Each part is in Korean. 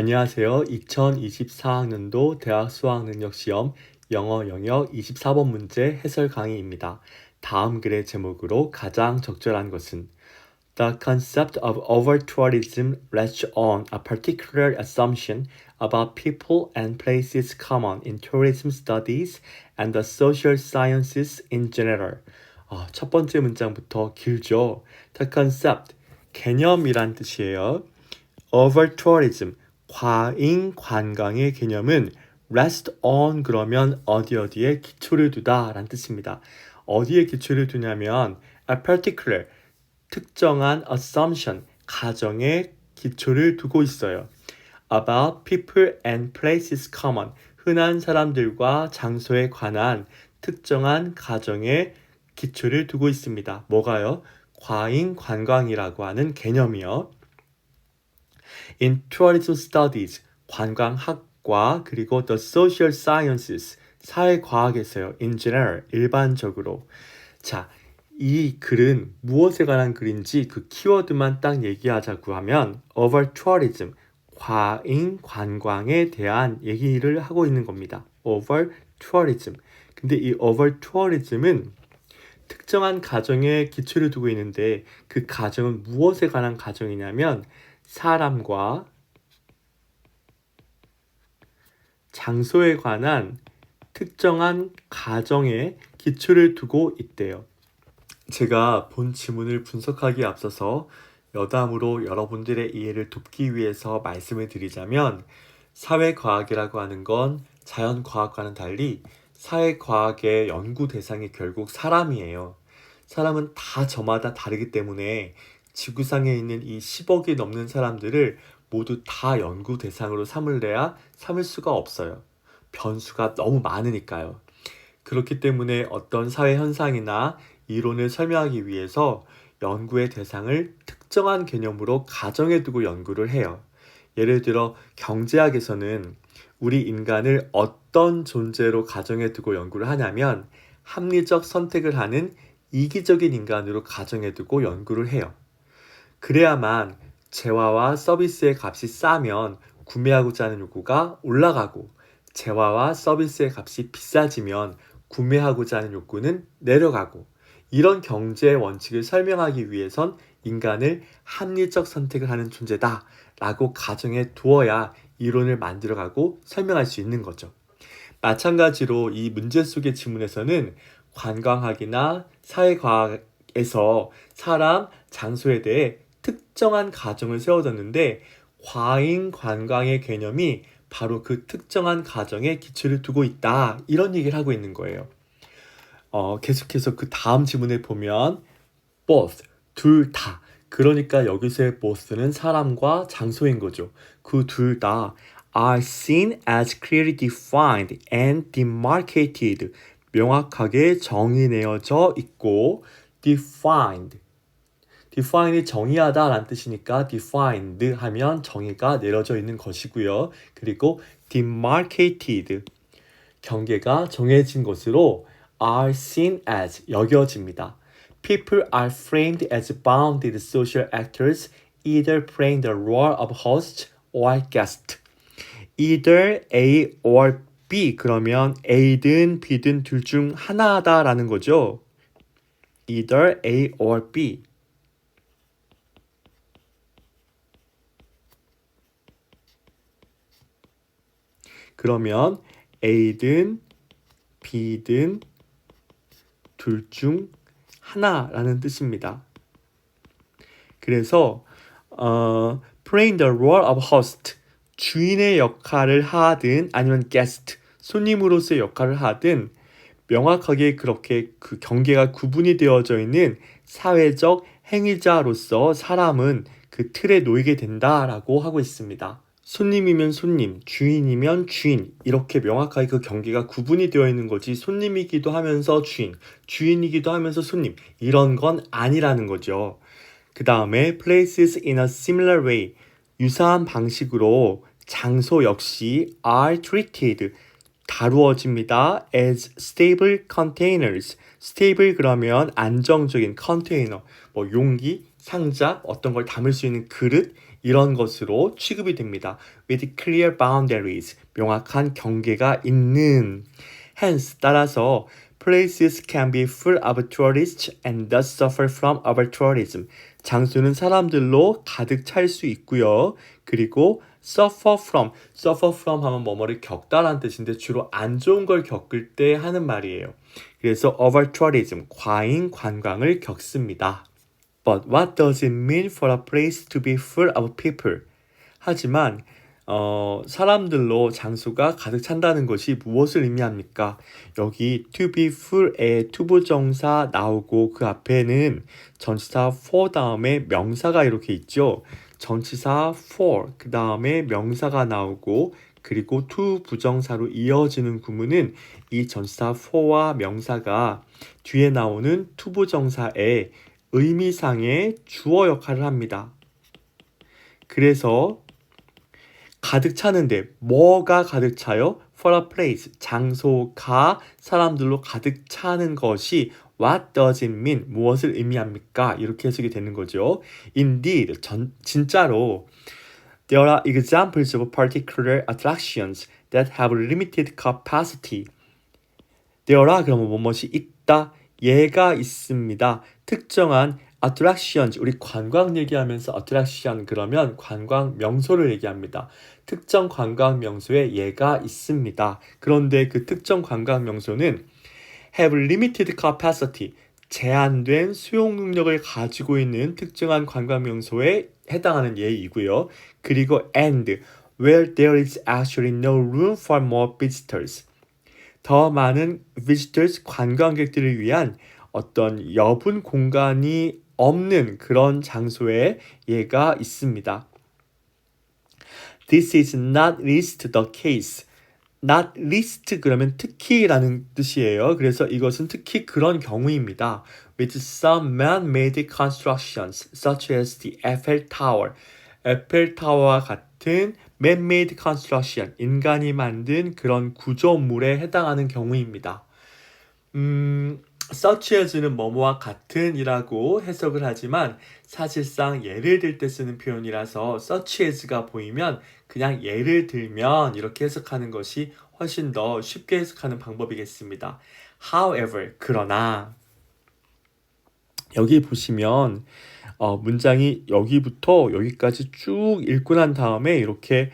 안녕하세요. 2024학년도 대학 수학능력 시험 영어 영역 24번 문제 해설 강의입니다. 다음 글의 제목으로 가장 적절한 것은 The concept of over-tourism rests on a particular assumption about people and places common in tourism studies and the social sciences in general. 아, 첫 번째 문장부터 길죠. The concept, 개념이란 뜻이에요. over-tourism, 과잉 관광의 개념은 rest on 그러면 어디 어디에 기초를 두다 라는 뜻입니다. 어디에 기초를 두냐면 a particular 특정한 assumption 가정에 기초를 두고 있어요. about people and places common 흔한 사람들과 장소에 관한 특정한 가정에 기초를 두고 있습니다. 뭐가요? 과잉 관광이라고 하는 개념이요. In tourism studies 관광학과 그리고 the social sciences 사회과학에서요. In general 일반적으로 자, 이 글은 무엇에 관한 글인지 그 키워드만 딱 얘기하자고 하면 over tourism 과잉 관광에 대한 얘기를 하고 있는 겁니다. over tourism. 근데 이 over tourism은 특정한 가정에 기초를 두고 있는데 그 가정은 무엇에 관한 가정이냐면 사람과 장소에 관한 특정한 가정에 기초를 두고 있대요. 제가 본 지문을 분석하기에 앞서서 여담으로 여러분들의 이해를 돕기 위해서 말씀을 드리자면 사회과학이라고 하는 건 자연과학과는 달리 사회과학의 연구 대상이 결국 사람이에요. 사람은 다 저마다 다르기 때문에 지구상에 있는 이 10억이 넘는 사람들을 모두 다 연구 대상으로 삼을래야 삼을 수가 없어요. 변수가 너무 많으니까요. 그렇기 때문에 어떤 사회 현상이나 이론을 설명하기 위해서 연구의 대상을 특정한 개념으로 가정해 두고 연구를 해요. 예를 들어 경제학에서는 우리 인간을 어떤 존재로 가정해 두고 연구를 하냐면 합리적 선택을 하는 이기적인 인간으로 가정해 두고 연구를 해요. 그래야만 재화와 서비스의 값이 싸면 구매하고자 하는 욕구가 올라가고 재화와 서비스의 값이 비싸지면 구매하고자 하는 욕구는 내려가고 이런 경제 원칙을 설명하기 위해선 인간을 합리적 선택을 하는 존재다 라고 가정해 두어야 이론을 만들어가고 설명할 수 있는 거죠. 마찬가지로 이 문제 속의 지문에서는 관광학이나 사회과학에서 사람, 장소에 대해 특정한 가정을 세워졌는데 과잉 관광의 개념이 바로 그 특정한 가정에 기초를 두고 있다. 이런 얘기를 하고 있는 거예요. 어, 계속해서 그 다음 지문에 보면 both, 둘 다. 그러니까 여기서의 both는 사람과 장소인 거죠. 그 둘 다 are seen as clearly defined and demarcated. 명확하게 정의내어져 있고 defined define이 정의하다 라는 뜻이니까 defined 하면 정의가 내려져 있는 것이고요. 그리고 demarcated 경계가 정해진 것으로 are seen as 여겨집니다. People are framed as bounded social actors either playing the role of host or guest. either A or B 그러면 A든 B든 둘 중 하나다라는 거죠. either A or B. 그러면 A든 B든 둘 중 하나라는 뜻입니다. 그래서 어, playing the role of host 주인의 역할을 하든 아니면 guest 손님으로서의 역할을 하든 명확하게 그렇게 그 경계가 구분이 되어져 있는 사회적 행위자로서 사람은 그 틀에 놓이게 된다라고 하고 있습니다. 손님이면 손님, 주인이면 주인. 이렇게 명확하게 그 경계가 구분이 되어 있는 거지. 손님이기도 하면서 주인, 주인이기도 하면서 손님. 이런 건 아니라는 거죠. 그 다음에 places in a similar way. 유사한 방식으로 장소 역시 are treated. 다루어집니다. as stable containers. stable 그러면 안정적인 컨테이너 뭐 용기, 상자, 어떤 걸 담을 수 있는 그릇 이런 것으로 취급이 됩니다. with clear boundaries 명확한 경계가 있는 hence 따라서 places can be full of tourists and thus suffer from over tourism 장소는 사람들로 가득 찰 수 있고요. 그리고 suffer from, suffer from 하면 뭐뭐를 겪다라는 뜻인데 주로 안 좋은 걸 겪을 때 하는 말이에요. 그래서 over tourism, 과잉 관광을 겪습니다. But what does it mean for a place to be full of people? 하지만 어, 사람들로 장소가 가득 찬다는 것이 무엇을 의미합니까? 여기 to be full의 투부정사 나오고 그 앞에는 전치사 for 다음에 명사가 이렇게 있죠. 전치사 for 그 다음에 명사가 나오고 그리고 to 부정사로 이어지는 구문은 이 전치사 for와 명사가 뒤에 나오는 투부정사의 의미상의 주어 역할을 합니다. 그래서 가득 차는데 뭐가 가득 차요? For a place 장소가 사람들로 가득 차는 것이 What does it mean? 무엇을 의미합니까? 이렇게 해석이 되는 거죠. Indeed, 전, 진짜로 There are examples of particular attractions that have limited capacity. There are 그러면 무엇이 있다? 예가 있습니다. 특정한 attractions 우리 관광 얘기하면서 attraction 그러면 관광 명소를 얘기합니다. 특정 관광 명소에 예가 있습니다. 그런데 그 특정 관광 명소는 have limited capacity 제한된 수용 능력을 가지고 있는 특정한 관광 명소에 해당하는 예이고요. 그리고 and where there is actually no room for more visitors 더 많은 visitors 관광객들을 위한 어떤 여분 공간이 없는 그런 장소에 얘가 있습니다. This is not least the case. not least 그러면 특히라는 뜻이에요. 그래서 이것은 특히 그런 경우입니다. With some man-made constructions such as the Eiffel Tower. 에펠 타워와 같은 man-made construction, 인간이 만든 그런 구조물에 해당하는 경우입니다. 음, as는 뭐뭐와 같은이라고 해석을 하지만 사실상 예를 들 때 쓰는 표현이라서 as가 보이면 그냥 예를 들면 이렇게 해석하는 것이 훨씬 더 쉽게 해석하는 방법이겠습니다. However, 그러나 여기 보시면 어, 문장이 여기부터 여기까지 쭉 읽고 난 다음에 이렇게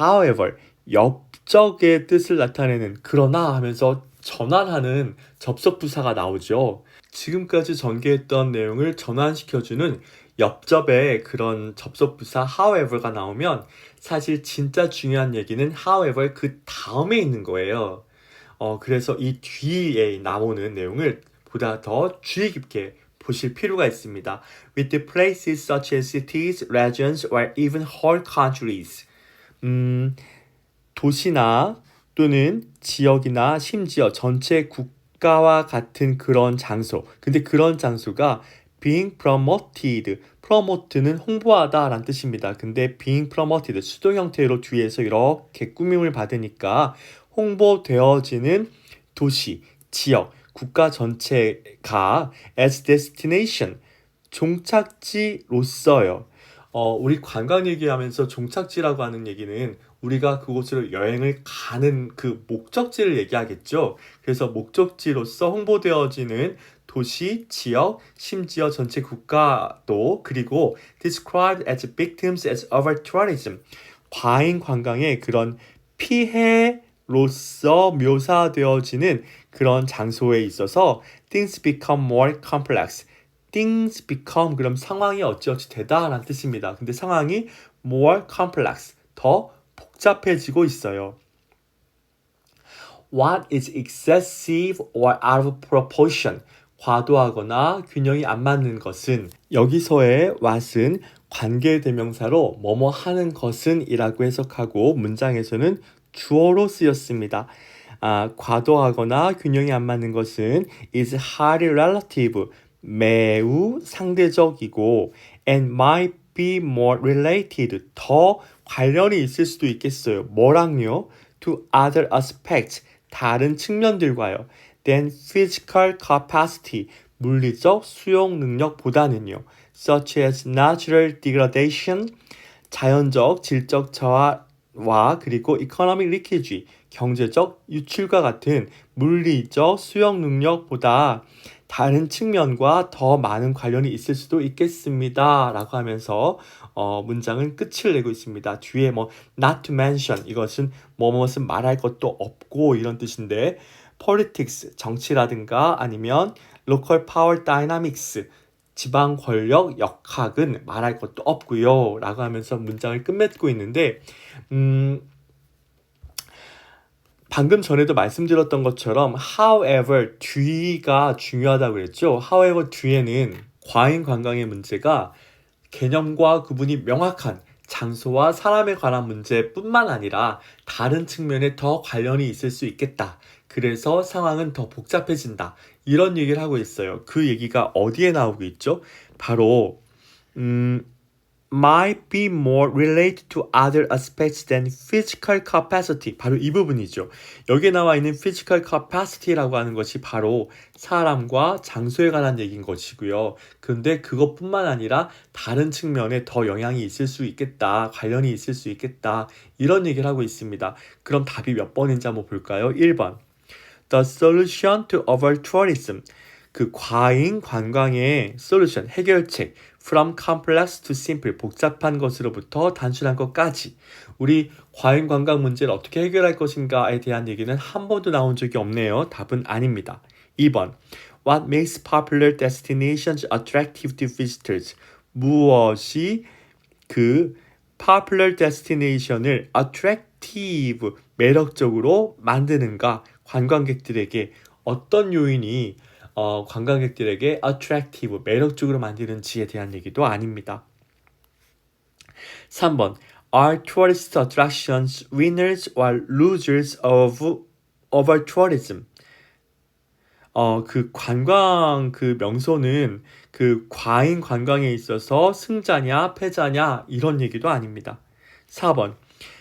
however, 역적의 뜻을 나타내는 그러나 하면서 전환하는 접속 부사가 나오죠. 지금까지 전개했던 내용을 전환시켜주는 옆접의 그런 접속 부사 however가 나오면 사실 진짜 중요한 얘기는 however 그 다음에 있는 거예요. 어, 그래서 이 뒤에 나오는 내용을 보다 더 주의 깊게 보실 필요가 있습니다. With the places such as cities, regions, or even whole countries. 음, 도시나 또는 지역이나 심지어 전체 국가와 같은 그런 장소. 근데 그런 장소가 being promoted. promote는 홍보하다 라는 뜻입니다. 근데 being promoted 수동 형태로 뒤에서 이렇게 꾸밈을 받으니까 홍보되어지는 도시, 지역, 국가 전체가 as destination 종착지로서요. 어, 우리 관광 얘기하면서 종착지라고 하는 얘기는 우리가 그곳으로 여행을 가는 그 목적지를 얘기하겠죠. 그래서 목적지로서 홍보되어지는 도시, 지역, 심지어 전체 국가도 그리고 described as victims as over tourism 과잉 관광의 그런 피해로서 묘사되어지는 그런 장소에 있어서 things become more complex. Things become 그럼 상황이 어찌어찌 되다라는 뜻입니다. 근데 상황이 more complex 더 복잡해지고 있어요. What is excessive or out of proportion? 과도하거나 균형이 안 맞는 것은 여기서의 what은 관계대명사로 뭐뭐 하는 것은 이라고 해석하고 문장에서는 주어로 쓰였습니다. 아, 과도하거나 균형이 안 맞는 것은 is highly relative, 매우 상대적이고 and might be more related, 더 관련이 있을 수도 있겠어요. 뭐랑요? to other aspects, 다른 측면들과요. than physical capacity, 물리적 수용 능력보다는요. such as natural degradation, 자연적 질적 저하와 그리고 economic leakage, 경제적 유출과 같은 물리적 수용 능력보다 다른 측면과 더 많은 관련이 있을 수도 있겠습니다. 라고 하면서 어, 문장은 끝을 내고 있습니다. 뒤에 뭐 not to mention 이것은 뭐뭐은 말할 것도 없고 이런 뜻인데 politics 정치라든가 아니면 local power dynamics 지방 권력 역학은 말할 것도 없고요. 라고 하면서 문장을 끝맺고 있는데 음 방금 전에도 말씀드렸던 것처럼 however 뒤가 중요하다고 그랬죠. however 뒤에는 과잉 관광의 문제가 개념과 구분이 명확한 장소와 사람에 관한 문제뿐만 아니라 다른 측면에 더 관련이 있을 수 있겠다. 그래서 상황은 더 복잡해진다. 이런 얘기를 하고 있어요. 그 얘기가 어디에 나오고 있죠? 바로 음, might be more related to other aspects than physical capacity. 바로 이 부분이죠. 여기에 나와 있는 physical capacity라고 하는 것이 바로 사람과 장소에 관한 얘기인 것이고요. 근데 그것뿐만 아니라 다른 측면에 더 영향이 있을 수 있겠다. 관련이 있을 수 있겠다. 이런 얘기를 하고 있습니다. 그럼 답이 몇 번인지 한번 볼까요? 1번. The solution to over tourism. 그 과잉 관광의 솔루션, 해결책. From complex to simple 복잡한 것으로부터 단순한 것까지 우리 과잉 관광 문제를 어떻게 해결할 것인가에 대한 얘기는 한 번도 나온 적이 없네요. 답은 아닙니다. 2번 What makes popular destinations attractive to visitors? 무엇이 그 popular destination을 attractive 매력적으로 만드는가 관광객들에게 어떤 요인이 어, 관광객들에게 attractive, 매력적으로 만드는지에 대한 얘기도 아닙니다. 3번 Are tourist attractions winners or losers of over tourism? 어, 그 관광 그 명소는 그 과잉 관광에 있어서 승자냐 패자냐 이런 얘기도 아닙니다. 4번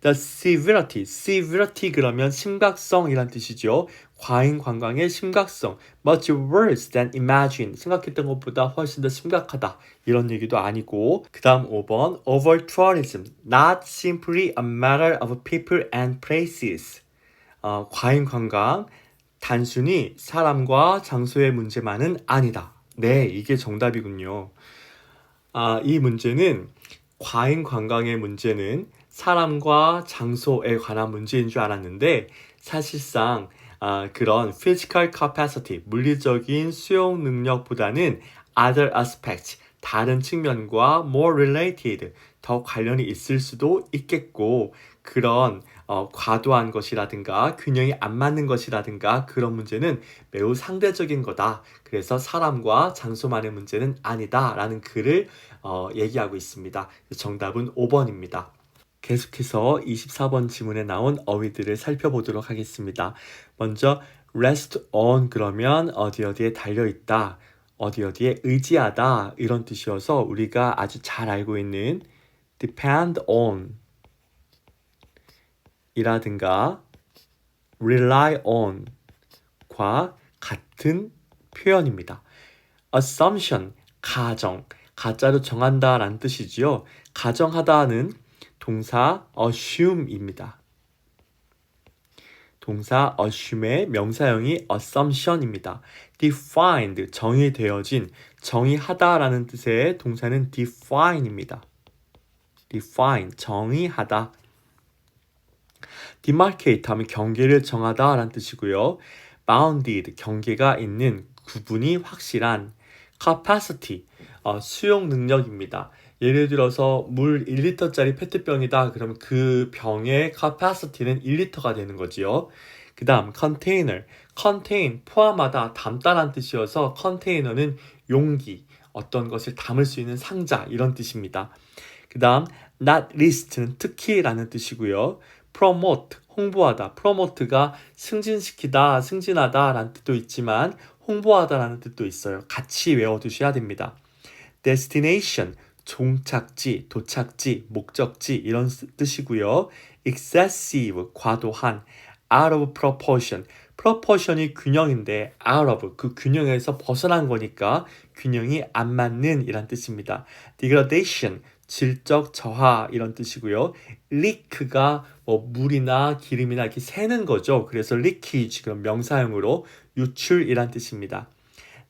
The severity, severity 그러면 심각성이란 뜻이죠. 과잉 관광의 심각성, much worse than imagined. 생각했던 것보다 훨씬 더 심각하다. 이런 얘기도 아니고. 그 다음 5번, over tourism, not simply a matter of people and places. 어, 과잉 관광, 단순히 사람과 장소의 문제만은 아니다. 네, 이게 정답이군요. 아, 이 문제는 과잉 관광의 문제는 사람과 장소에 관한 문제인 줄 알았는데 사실상 아, 그런 physical capacity, 물리적인 수용 능력보다는 other aspects, 다른 측면과 more related, 더 관련이 있을 수도 있겠고 그런 어, 과도한 것이라든가 균형이 안 맞는 것이라든가 그런 문제는 매우 상대적인 거다. 그래서 사람과 장소만의 문제는 아니다 라는 글을 어, 얘기하고 있습니다. 정답은 5번입니다. 계속해서 24번 지문에 나온 어휘들을 살펴보도록 하겠습니다. 먼저 rest on 그러면 어디 어디에 달려 있다. 어디 어디에 의지하다 이런 뜻이어서 우리가 아주 잘 알고 있는 depend on 이라든가 rely on 과 같은 표현입니다. assumption 가정 가짜로 정한다 라는 뜻이지요. 가정하다는 동사 assume입니다. 동사 assume의 명사형이 assumption입니다. defined 정의되어진 정의하다라는 뜻의 동사는 define입니다. define 정의하다. demarcate 하면 경계를 정하다라는 뜻이고요. bounded 경계가 있는 구분이 확실한 capacity 어, 수용 능력입니다. 예를 들어서 물 1리터짜리 페트병이다. 그러면 그 병의 capacity는 1리터가 되는 거지요. 그 다음 container, contain 포함하다, 담다란 뜻이어서 컨테이너는 용기, 어떤 것을 담을 수 있는 상자 이런 뜻입니다. 그 다음 not least는 특히라는 뜻이고요. promote 홍보하다, promote가 승진시키다, 승진하다 라는 뜻도 있지만 홍보하다라는 뜻도 있어요. 같이 외워두셔야 됩니다. destination 종착지, 도착지, 목적지 이런 뜻이고요. excessive 과도한, out of proportion proportion이 균형인데 out of 그 균형에서 벗어난 거니까 균형이 안 맞는 이란 뜻입니다. degradation 질적 저하 이런 뜻이고요. leak가 뭐 물이나 기름이나 이렇게 새는 거죠. 그래서 leakage 그런 명사형으로 유출이란 뜻입니다.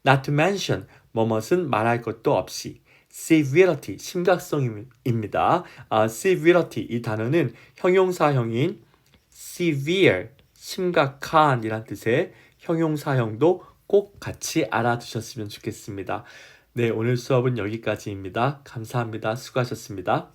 not to mention 뭐뭇은 말할 것도 없이 severity 심각성입니다. 아, severity 이 단어는 형용사형인 severe 심각한이란 뜻의 형용사형도 꼭 같이 알아두셨으면 좋겠습니다. 네, 오늘 수업은 여기까지입니다. 감사합니다. 수고하셨습니다.